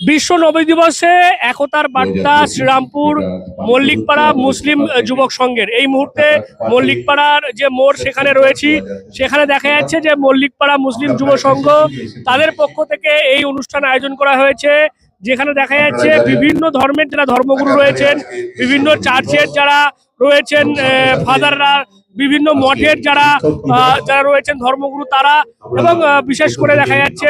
বিশ্ব নবী দিবসে একতার বার্তা শ্রীরামপুর মল্লিকপাড়া মুসলিম যুবক সংঘের। এই মুহূর্তে মল্লিকপাড়ার যে মোড় সেখানে রয়েছি সেখানে দেখা যাচ্ছে যে মল্লিকপাড়া মুসলিম যুব সংঘ তাদের পক্ষ থেকে এই অনুষ্ঠান আয়োজন করা হয়েছে যেখানে দেখা যাচ্ছে বিভিন্ন ধর্মের যারা ধর্মগুরু রয়েছেন বিভিন্ন চার্চের যারা রয়েছেন ফাদাররা বিভিন্ন মঠের যারা যারা রয়েছেন ধর্মগুরু তারা এবং বিশেষ করে দেখা যাচ্ছে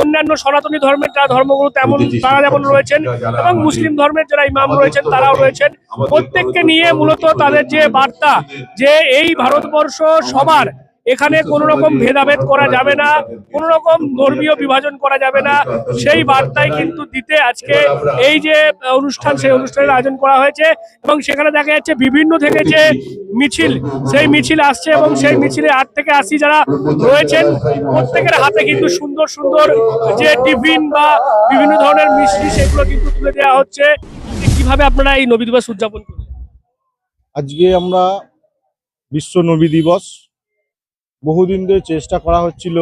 অন্যান্য সনাতনী ধর্মের যারা ধর্মগুরু তেমন তারা যেমন রয়েছেন এবং মুসলিম ধর্মের যারা ইমাম রয়েছেন তারাও রয়েছেন। প্রত্যেককে নিয়ে মূলত তাদের যে বার্তা যে এই ভারতবর্ষ সবার এখানে কোনো রকম ভেদাভেদ করা যাবে না, কোনো রকম ধর্মীয় বিভাজন করা যাবে না। সেই বার্তায় কিন্তু দিতে আজকে এই যে অনুষ্ঠান, সেই অনুষ্ঠানের আয়োজন করা হয়েছে এবং সেখানে দেখা যাচ্ছে বিভিন্ন থেকে যে মিছিল, সেই মিছিল আসছে এবং সেই মিছিলে আট থেকে আশি যারা রয়েছেন, প্রত্যেকের হাতে কিন্তু সুন্দর সুন্দর যে টিফিন বা বিভিন্ন ধরনের মিষ্টি সেগুলো কিন্তু তুলে দেওয়া হচ্ছে। কীভাবে আপনারা এই নবী দিবস উদযাপন করবেন আজকে আমরা বিশ্ব নবী দিবস বহুদিন ধরে চেষ্টা করা হচ্ছিল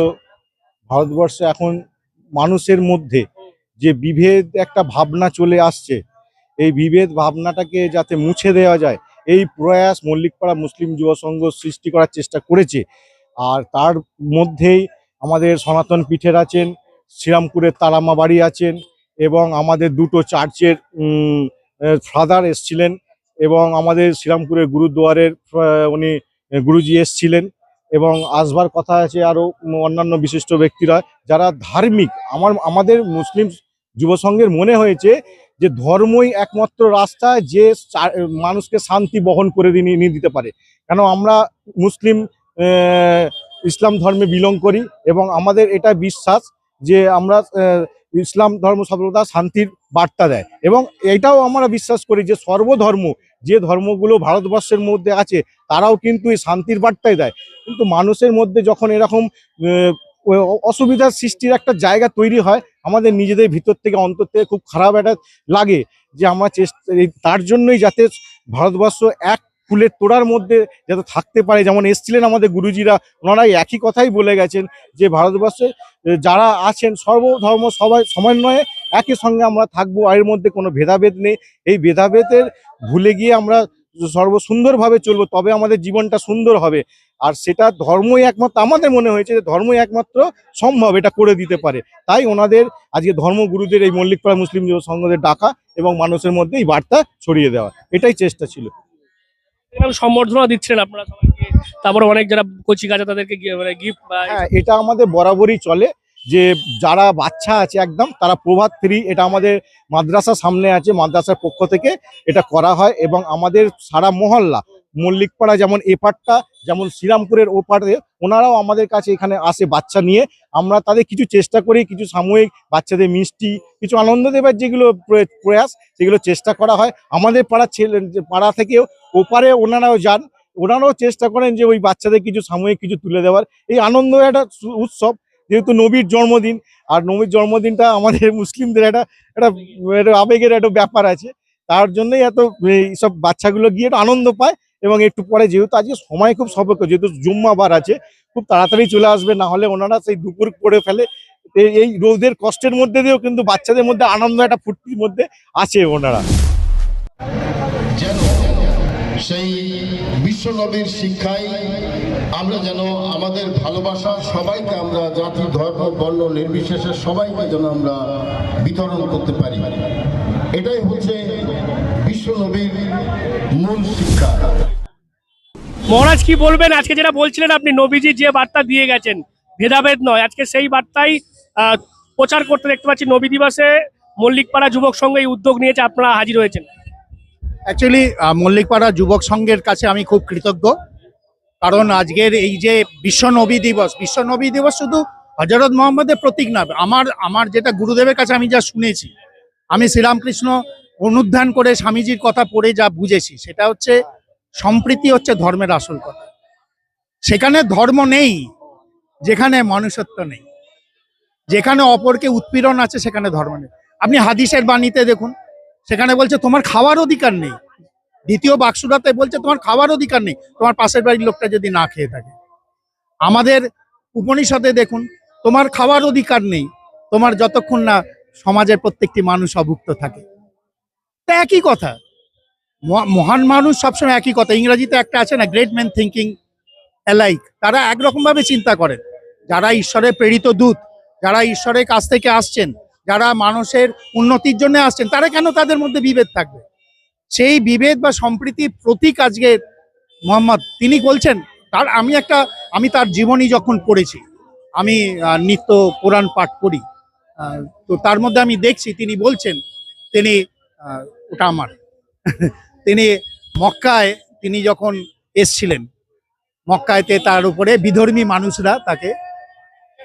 ভারতবর্ষে এখন মানুষের মধ্যে যে বিভেদ একটা ভাবনা চলে আসছে, এই বিভেদ ভাবনাটাকে যাতে মুছে দেওয়া যায়, এই প্রয়াস মল্লিকপাড়া মুসলিম যুব সংঘ সৃষ্টি করার চেষ্টা করেছে। আর তার মধ্যেই আমাদের সনাতন পীঠের আছেন, শ্রীরামপুরের তারামা বাড়ি আছেন এবং আমাদের দুটো চার্চের ফাদার এসছিলেন এবং আমাদের শ্রীরামপুরের গুরুদুয়ারের, উনি, গুরুজি এসছিলেন। এবং আসবার কথা আছে আরও অন্যান্য বিশিষ্ট ব্যক্তিরা, যারা ধার্মিক। আমার, আমাদের মুসলিম যুব সংঘের মনে হয়েছে যে ধর্মই একমাত্র রাস্তা যে মানুষকে শান্তি বহন করে নিয়ে দিতে পারে। কেন আমরা মুসলিম ইসলাম ধর্মে বিলং করি এবং আমাদের এটা বিশ্বাস যে আমরা ইসলাম ধর্ম সর্বদা শান্তির বার্তা দেয়। এবং এটাও আমরা বিশ্বাস করি যে সর্বধর্ম, যে ধর্মগুলো ভারতবর্ষের মধ্যে আছে, তারাও কিন্তু এই শান্তির বার্তাই দেয়। কিন্তু মানুষের মধ্যে যখন এরকম অসুবিধার সৃষ্টির একটা জায়গা তৈরি হয়, আমাদের নিজেদের ভিতর থেকে, অন্তর থেকে খুব খারাপ একটা লাগে যে আমরা চেষ্টা তার জন্যই যাতে ভারতবর্ষ এক ফুলের তোড়ার মধ্যে যাতে থাকতে পারে। যেমন এসছিলেন আমাদের গুরুজিরা ওনারাই একই কথাই বলে গেছেন যে, ভারতবর্ষে যারা আছেন, সর্বধর্ম সবাই সমন্বয়ে একই সঙ্গে আমরা থাকব এর মধ্যে কোনো ভেদাভেদ নেই। এই ভেদাভেদের ভুলে গিয়ে আমরা সর্বসুন্দরভাবে চলবো, তবে আমাদের জীবনটা সুন্দর হবে। আর সেটা ধর্মই একমাত্র, আমাদের মনে হয়েছে যে, ধর্মই একমাত্র সম্ভব এটা করে দিতে পারে। তাই ওনাদের আজকে ধর্মগুরুদের এই মল্লিকপাড়া মুসলিম যুব সংঘদের ডাকা এবং মানুষের মধ্যে এই বার্তা ছড়িয়ে দেওয়া। এটাই চেষ্টা ছিল। সম্বর্ধনা দিচ্ছেন আপনারা তারপরে অনেক যারা কচি আছে, তাদেরকে গি- মানে গিফট হ্যাঁ এটা আমাদের বরাবরই চলে। যে যারা বাচ্চা আছে একদম, তারা প্রভাত ফ্রি, এটা আমাদের মাদ্রাসা সামনে আছে, মাদ্রাসার পক্ষ থেকে এটা করা হয়। এবং আমাদের সারা মহল্লা মল্লিকপাড়া যেমন এপারটা যেমন শ্রীরামপুরের ওপারে ওনারাও আমাদের কাছে এখানে আসে বাচ্চা নিয়ে। আমরা তাদের কিছু চেষ্টা করি, কিছু সাময়িক বাচ্চাদের মিষ্টি, কিছু আনন্দ দেবার যেগুলো প্রয়- প্রয়াস, সেগুলো চেষ্টা করা হয়। আমাদের পাড়া ছেলে পাড়া থেকেও ওপারে ওনারাও যান। ওনারাও চেষ্টা করেন যে ওই বাচ্চাদের কিছু সাময়িক কিছু তুলে দেওয়ার। এই আনন্দ একটা উৎসব। যেহেতু নবীর জন্মদিন, আর নবীর জন্মদিনটা আমাদের মুসলিমদের একটা একটা আবেগের একটা ব্যাপার আছে। তার জন্যই এত এইসব বাচ্চাগুলো গিয়ে আনন্দ পায়। এবং একটু পরে যেহেতু আজকে সময় খুব সপক্ষ, যেহেতু জুম্মাবার আছে, খুব তাড়াতাড়ি চলে আসবে, না হলে ওনারা সেই দুপুর করে ফেলে এই- রোদের কষ্টের মধ্যে দিয়েও কিন্তু বাচ্চাদের মধ্যে আনন্দ, একটা ফুর্তির মধ্যে আছে ওনারা। যেন সেই বিশ্বনবীর শিক্ষায় আমরা যেন আমাদের ভালোবাসা সবাইকে আমরা জাতি, ধর্ম, বর্ণ নির্বিশেষে সবাইকে যেন আমরা বিতরণ করতে পারি। এটাই হচ্ছে বিশ্বনবীর মূল শিক্ষা। মহারাজ কি বলবেন? আজকে যেটা বলছিলেন আপনি নবীজি যে বার্তা দিয়ে গেছেন ভেদাভেদ নয়। আজকে সেই বার্তাই আহ, প্রচার করতে দেখতে পাচ্ছি নবী দিবসে মল্লিকপাড়া যুবক সংঘ এই উদ্যোগ নিয়েছে আপনারা হাজির হয়েছেন। অ্যাকচুয়ালি মল্লিকপাড়া যুবক সংঘের কাছে আমি খুব কৃতজ্ঞ। কারণ আজকের এই যে বিশ্ব নবী দিবস বিশ্ব নবী দিবস শুধু হজরত মোহাম্মদের প্রতীক না আমার আমার যেটা গুরুদেবের কাছে আমি যা শুনেছি আমি শ্রীরামকৃষ্ণ অনুধ্যান করে স্বামীজির কথা পড়ে যা বুঝেছি, সেটা হচ্ছে সম্প্রীতি হচ্ছে ধর্মের আসল কথা। সেখানে ধর্ম নেই, যেখানে মনুষ্যত্ব নেই। যেখানে অপরকে উৎপীড়ন আছে, সেখানে ধর্ম নেই। আপনি হাদিসের বাণীতে দেখুন, সেখানে বলছে, তোমার খাওয়ার অধিকার নেই। দ্বিতীয় বাক্সুরাতে বলছে, তোমার খাওয়ার অধিকার নেই। তোমার পাশের বাড়ির লোকটা যদি না খেয়ে থাকে। আমাদের উপনিষদে দেখুন, তোমার খাওয়ার অধিকার নেই। তোমার যতক্ষণ না সমাজের প্রত্যেকটি মানুষ অভুক্ত থাকে। তা একই কথা। মহা- মহান মানুষ সবসময় একই কথা। ইংরাজিতে একটা আছে না গ্রেট ম্যান থিঙ্কিং অ্যালাইক তারা একরকম ভাবে চিন্তা করেন। যারা ঈশ্বরের প্রেরিত দূত, যারা ঈশ্বরের কাছ থেকে আসছেন, যারা মানুষের উন্নতির জন্য আসছেন, তারা কেন তাদের মধ্যে বিভেদ থাকবে? সেই বিভেদ বা সম্প্রীতির প্রতীক আজকে মোহাম্মদ, তিনি বলছেন, তার, আমি একটা, আমি তার জীবনী যখন পড়েছি, আমি নিত্য কোরআন পাঠ করি তো তার মধ্যে আমি দেখছি, তিনি বলছেন, তিনি ওটা আমার। তিনি মক্কায়, তিনি যখন এসছিলেন, মক্কায়তে তার উপরে বিধর্মী মানুষরা তাকে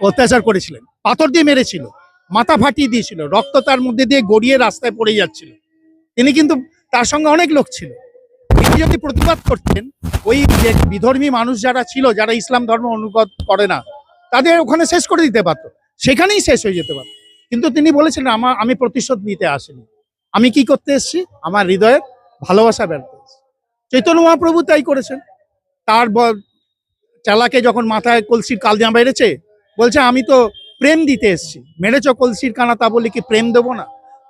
অত্যাচার করেছিলেন। পাথর দিয়ে মেরেছিল, মাথা ফাটিয়ে দিয়েছিল, রক্ত তার মধ্যে দিয়ে গড়িয়ে রাস্তায় পড়ে যাচ্ছিল। তিনি কিন্তু তার সঙ্গে অনেক লোক ছিল। তিনি যদি প্রতিবাদ করতেন, ওই যে বিধর্মী মানুষ যারা ছিল, যারা ইসলাম ধর্ম অনুগত করে না, তাদের ওখানে শেষ করে দিতে পারতো। সেখানেই শেষ হয়ে যেতে পারত। কিন্তু তিনি বলেছিলেন আমার আমি প্রতিশোধ নিতে আসিনি। আমি কি করতে এসেছি? আমার হৃদয়ের ভালোবাসা বেড়াতে এসেছি। চৈতন্য মহাপ্রভু তাই করেছেন। তার চালাকে যখন মাথায় কলসির কালজা বেড়েছে বলছে, আমি তো প্রেম দিতে এসেছি। মেরেছ কলসির কানা, তা বলে কি প্রেম দেবো না?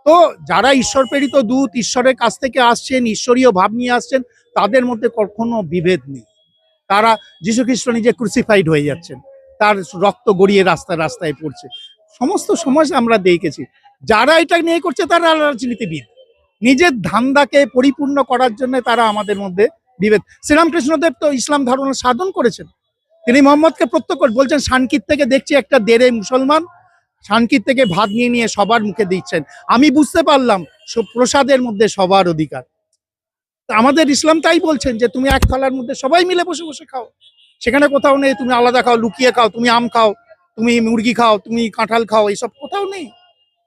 তো যারা ঈশ্বর প্রেরিত দূত, ঈশ্বরের কাছ থেকে আসছেন, ঈশ্বরীয় ভাব নিয়ে আসছেন, তাদের মধ্যে কখনো বিভেদ নেই। তারা যীশু খ্রিস্ট নিজে ক্রুসিফাইড হয়ে যাচ্ছেন। তার রক্ত গড়িয়ে রাস্তায় রাস্তায় পড়ছে। সমস্ত সমাজ আমরা দেখেছি। যারা এটা নিয়ে করছে তারা রাজনীতিবিদ। নিজের ধান্দাকে পরিপূর্ণ করার জন্য তারা আমাদের মধ্যে বিভেদ। শ্রীরামকৃষ্ণদেব তো ইসলাম ধর্ম সাধন করেছেন। তিনি মোহাম্মদকে প্রত্যক্ষ বলছেন শানকির থেকে দেখছি একটা দেড়ে মুসলমান। শানকির থেকে ভাত নিয়ে নিয়ে সবার মুখে দিচ্ছেন। আমি বুঝতে পারলাম প্রসাদের মধ্যে সবার অধিকার। আমাদের ইসলাম তাই বলছেন যে, তুমি এক থালার মধ্যে সবাই মিলে বসে বসে খাও। সেখানে কোথাও নেই, তুমি আলাদা খাও, লুকিয়ে খাও, তুমি আম খাও, তুমি মুরগি খাও, তুমি কাঁঠাল খাও, এইসব কোথাও নেই।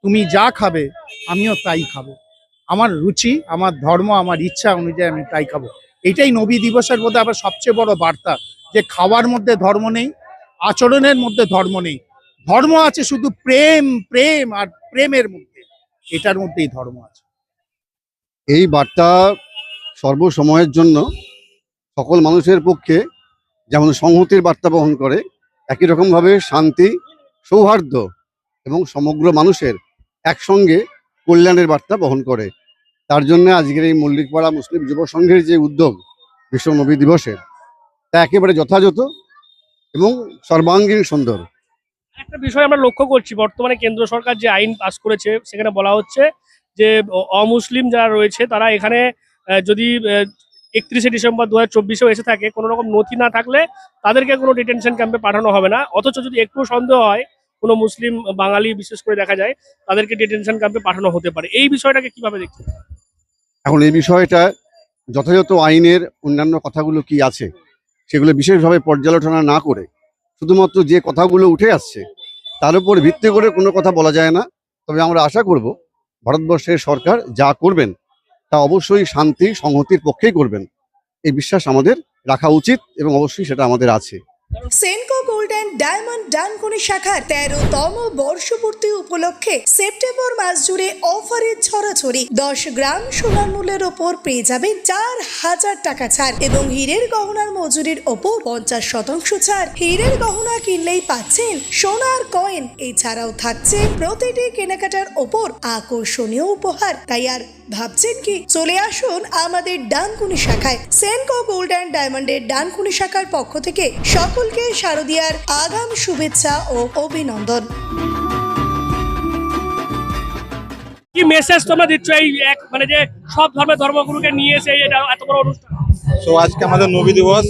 তুমি যা খাবে, আমিও তাই খাব। আমার রুচি, আমার ধর্ম, আমার ইচ্ছা অনুযায়ী আমি তাই খাব। এটাই নবী দিবসের মধ্যে আবার সবচেয়ে বড় বার্তা যে খাওয়ার মধ্যে ধর্ম নেই, আচরণের মধ্যে ধর্ম নেই। ধর্ম আছে শুধু প্রেম প্রেম আর প্রেমের মধ্যে। এটার মধ্যেই ধর্ম আছে। এই বার্তা সর্বসময়ের জন্য সকল মানুষের পক্ষে যেমন সংহতির বার্তা বহন করে, একই রকমভাবে শান্তি, সৌহার্দ্য এবং সমগ্র মানুষের একসঙ্গে কল্যাণের বার্তা বহন করে। তার জন্য আজকের এই মল্লিকপাড়া মুসলিম যুব সংঘের যে উদ্যোগ বিশ্ব নবী দিবসের, তা একেবারে যথাযথ এবং সর্বাঙ্গীন সুন্দর। একটা বিষয় আমরা লক্ষ্য করছি, বর্তমানে কেন্দ্র সরকার যে আইন পাস করেছে, সেখানে বলা হচ্ছে যে অমুসলিম যারা রয়েছে, তারা এখানে যদি একত্রিশে ডিসেম্বর দু হাজার চব্বিশেও এসে থাকে, কোনো রকম নথি না থাকলে তাদেরকে কোনো ডিটেনশন ক্যাম্পে পাঠানো হবে না। অথচ যদি একটু সন্দেহ হয় কোনো মুসলিম, বাঙালি বিশেষ করে দেখা যায়, তাদেরকে ডিটেনশন ক্যাম্পে পাঠানো হতে পারে। এই বিষয়টাকে কীভাবে দেখছেন? এখন এই বিষয়টা যথাযথ আইনের অন্যান্য কথাগুলো কি আছে, সেগুলো বিশেষভাবে পর্যালোচনা না করে শুধুমাত্র যে কথাগুলো উঠে আসছে, তার উপর ভিত্তি করে কোনো কথা বলা যায় না। তবে আমরা আশা করব ভারতবর্ষের সরকার যা করবেন, তা অবশ্যই শান্তি, সংহতির পক্ষেই করবেন। এই বিশ্বাস আমাদের রাখা উচিত এবং অবশ্যই সেটা আমাদের আছে। Senco gold and diamond Dankuni শাখার তেরোতম বর্ষপূর্তি উপলক্ষে সেপ্টেম্বর মাস জুড়ে অফারের ছড়াছড়ি। দশ গ্রাম সোনার মূল্যের ওপর পেয়ে যাবেন চার হাজার টাকা ছাড় এবং হীরের গহনার মজুরির ওপর পঞ্চাশ শতাংশ ছাড়। হীরের গহনা কিনলেই পাচ্ছেন সোনার কয়েন এছাড়াও থাকছে প্রতিটি কেনাকাটার ওপর আকর্ষণীয় উপহার। তাই আর ভাবছেন কি? চলে আসুন আমাদের ডানকুনি শাখায়। সেনকো গোল্ড অ্যান্ড ডায়মন্ডের ডানকুনি শাখার পক্ষ থেকে সকলকে শারদিয়ার আগাম শুভেচ্ছা ও অভিনন্দন। কি মেসেজ তোমরা দিচ্ছ এই এক মানে যে সব ধর্মের ধর্মগুরুকে নিয়ে এসে এটা এত বড় অনুষ্ঠান? সো আজকে আমাদের নবী দিবস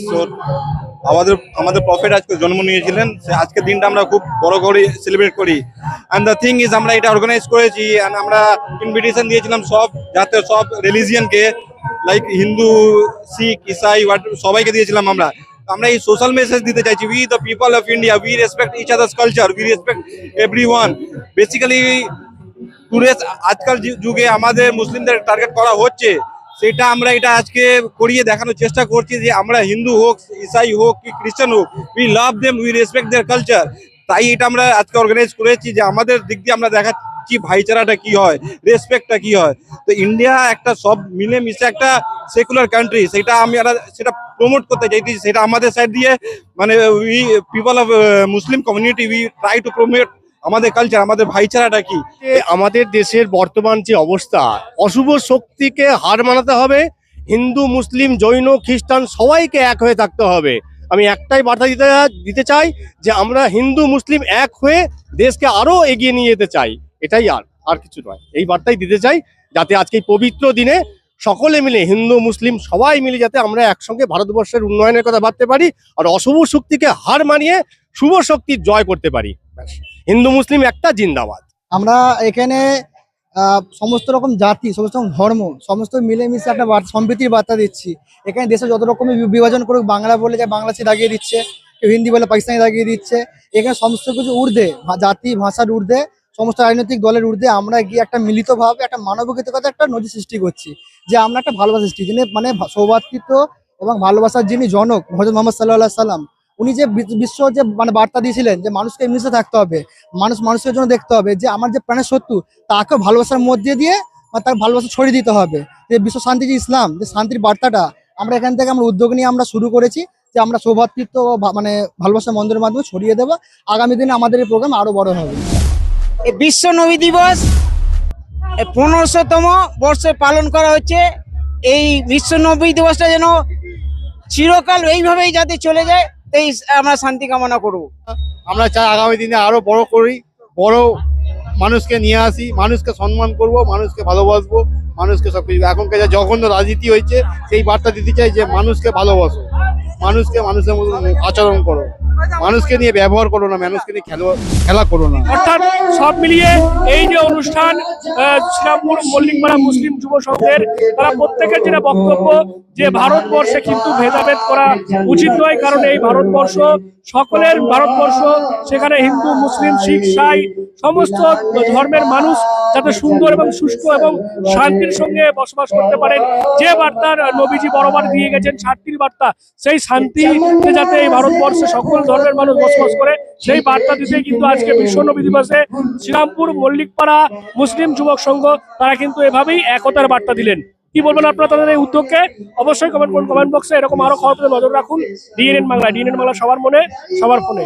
আমাদের আমাদের প্রফেট আজকে জন্ম নিয়েছিলেন। সে আজকের দিনটা আমরা খুব বড় করে সেলিব্রেট করি। অ্যান্ড দ্য থিং ইজ আমরা এটা অর্গানাইজ করেছি অ্যান্ড আমরা ইনভিটেশন দিয়েছিলাম সব যাতে সব রিলিজিয়নকে লাইক হিন্দু, শিখ, ইসাই সবাইকে দিয়েছিলাম আমরা। আমরা এই সোশ্যাল মেসেজ দিতে চাইছি we the people of India we respect each others culture we respect everyone basically tourist আজকাল যুগে আমাদের মুসলিমদের টার্গেট করা হচ্ছে। সেটা আমরা এটা আজকে করিয়ে দেখানোর চেষ্টা করছি যে আমরা হিন্দু হোক, ইসাই হোক কি খ্রিস্টান হোক we love them we respect their culture তাই এটা আমরা আজকে অর্গানাইজ করেছি যে আমাদের দিক দিয়ে আমরা দেখাচ্ছি ভাইচারাটা কি হয় রেসপেক্টটা কি হয়। তো ইন্ডিয়া একটা সব মিলে মিশে একটা সেকুলার কান্ট্রি সেটা আমি সেটা প্রমোট করতে চাইছি সেটা আমাদের সাইড দিয়ে মানে we people of Muslim community we try to promote আমাদের কালচার আমাদের ভাইচারাটা কি? আমাদের দেশের বর্তমান যে অবস্থা, অশুভ শক্তিকে হার মানাতে হবে, হিন্দু, মুসলিম, জৈন, খ্রিস্টান সবাইকে এক হয়ে থাকতে হবে। আমি একটাই বার্তা দিতে দিতে চাই যে আমরা হিন্দু, মুসলিম এক হয়ে দেশকে আরও এগিয়ে নিয়ে যেতে চাই। এটাই আর আর কিছু নয়। এই বার্তাই দিতে চাই যাতে আজকে পবিত্র দিনে সকলে মিলে, হিন্দু, মুসলিম সবাই মিলে যাতে আমরা একসঙ্গে ভারতবর্ষের উন্নয়নের কথা ভাবতে পারি আর অশুভ শক্তিকে হার মানিয়ে শুভ শক্তির জয় করতে পারি। হিন্দু, মুসলিম একটা জিন্দাবাদ। আমরা এখানে সমস্ত রকম জাতি, সমস্ত রকম ধর্ম, সমস্ত মিলেমিশে একটা সম্প্রীতির বার্তা দিচ্ছি। এখানে দেশে যত রকমের বিভাজন করুক, বাংলা বলে যে বাংলাদেশে দাগিয়ে দিচ্ছে, কেউ হিন্দি বলে পাকিস্তানি দাগিয়ে দিচ্ছে। এখানে সমস্ত কিছু ঊর্ধ্বে জাতি, ভাষার ঊর্ধ্বে, সমস্ত রাজনৈতিক দলের ঊর্ধ্বে আমরা গিয়ে একটা মিলিতভাবে, একটা মানবিকতার একটা নদী সৃষ্টি করছি, যে আমরা একটা ভালোবাসা সৃষ্টি, যিনি মানে সৌভাতৃত্ব এবং ভালোবাসার যিনি জনক হজরত মোহাম্মদ সাল্লাহ সাল্লাম উনি যে বিশ্ব যে মানে বার্তা দিয়েছিলেন যে মানুষকে মিশে থাকতে হবে, মানুষ মানুষের জন্য দেখতে হবে যে আমার যে প্রাণের শত্রু তাকে ভালোবাসার মধ্যে দিয়ে বা তার ভালোবাসা ছড়িয়ে দিতে হবে। যে বিশ্ব শান্তি যে ইসলাম, যে শান্তির বার্তাটা, আমরা এখান থেকে আমরা উদ্যোগ নিয়ে আমরা শুরু করেছি যে আমরা সৌভাতৃত্ব মানে ভালোবাসা মন্দিরের মাধ্যমে ছড়িয়ে দেবো। আগামী দিনে আমাদের এই প্রোগ্রাম আরও বড় হবে। বিশ্ব নবী দিবস পনেরোশোতম বর্ষে পালন করা হচ্ছে। এই বিশ্ব নবী দিবসটা যেন চিরকাল এইভাবেই যাতে চলে যায়। তাই আমরা শান্তি কামনা করব। আমরা চাই আগামী দিনে আরও বড় করি, বড় মানুষকে নিয়ে আসি, মানুষকে সম্মান করব, মানুষকে ভালোবাসবো, মানুষকে সবকিছু এখনকার যা জঘন্য রাজনীতি হয়েছে, সেই বার্তা দিতে চাই যে মানুষকে ভালোবাসো, মানুষকে মানুষের মতো আচরণ করো। মানুষকে নিয়ে ব্যবহার করো না, মানুষকে নিয়ে খেলা করো না। অর্থাৎ সব মিলিয়ে এই যে অনুষ্ঠান শ্রীরামপুর মল্লিকপাড়া মুসলিম যুব সংঘের, তারা প্রত্যেকের যেটা বক্তব্য যে ভারতবর্ষে কিন্তু ভেদাভেদ করা উচিত নয়, কারণ এই ভারতবর্ষ, সকলের ভারতবর্ষ, সেখানে হিন্দু, মুসলিম, শিখ, সাই, সমস্ত ধর্মের মানুষ যাতে সুন্দর এবং সুষ্ঠু এবং শান্তির সঙ্গে বসবাস করতে পারেন। যে বার্তার নবীজি বরাবর দিয়ে গেছেন শান্তির বার্তা সেই শান্তিতে যাতে এই ভারতবর্ষে সকল ধর্মের মানুষ বসবাস করে সেই বার্তা দিতে কিন্তু আজকে বিশ্ব নবী দিবসে শ্রীরামপুর মল্লিকপাড়া মুসলিম যুবক সংঘ তারা কিন্তু এভাবেই একতার বার্তা দিলেন। কি বলবেন আপনারা তাদের এই উদ্যোগকে? অবশ্যই কমেন্ট করুন কমেন্ট বক্সে এরকম আরও খবর নজর রাখুন। ডিএনএন বাংলা ডিএনএন বাংলা সবার মনে সবার ফোনে।